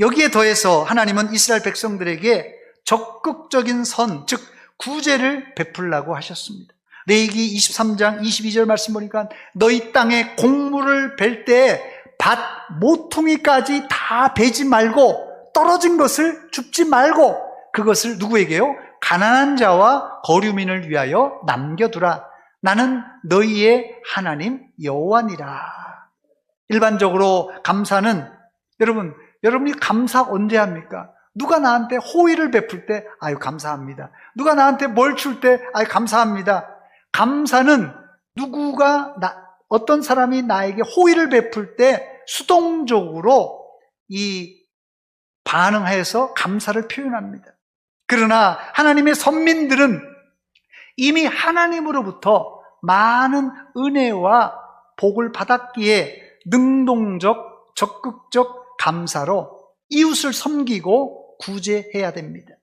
여기에 더해서 하나님은 이스라엘 백성들에게 적극적인 선, 즉 구제를 베풀라고 하셨습니다. 레이기 23장 22절 말씀 보니까 너희 땅에 곡물을 벨 때 밭 모퉁이까지 다 베지 말고 떨어진 것을 줍지 말고 그것을 누구에게요? 가난한 자와 거류민을 위하여 남겨두라. 나는 너희의 하나님 여호와니라. 일반적으로 감사는 여러분, 여러분이 감사 언제 합니까? 누가 나한테 호의를 베풀 때 아유 감사합니다. 누가 나한테 뭘 줄 때 아유 감사합니다. 감사는 누구가 나 어떤 사람이 나에게 호의를 베풀 때 수동적으로 이 반응해서 감사를 표현합니다. 그러나 하나님의 선민들은 이미 하나님으로부터 많은 은혜와 복을 받았기에 능동적, 적극적 감사로 이웃을 섬기고 구제해야 됩니다.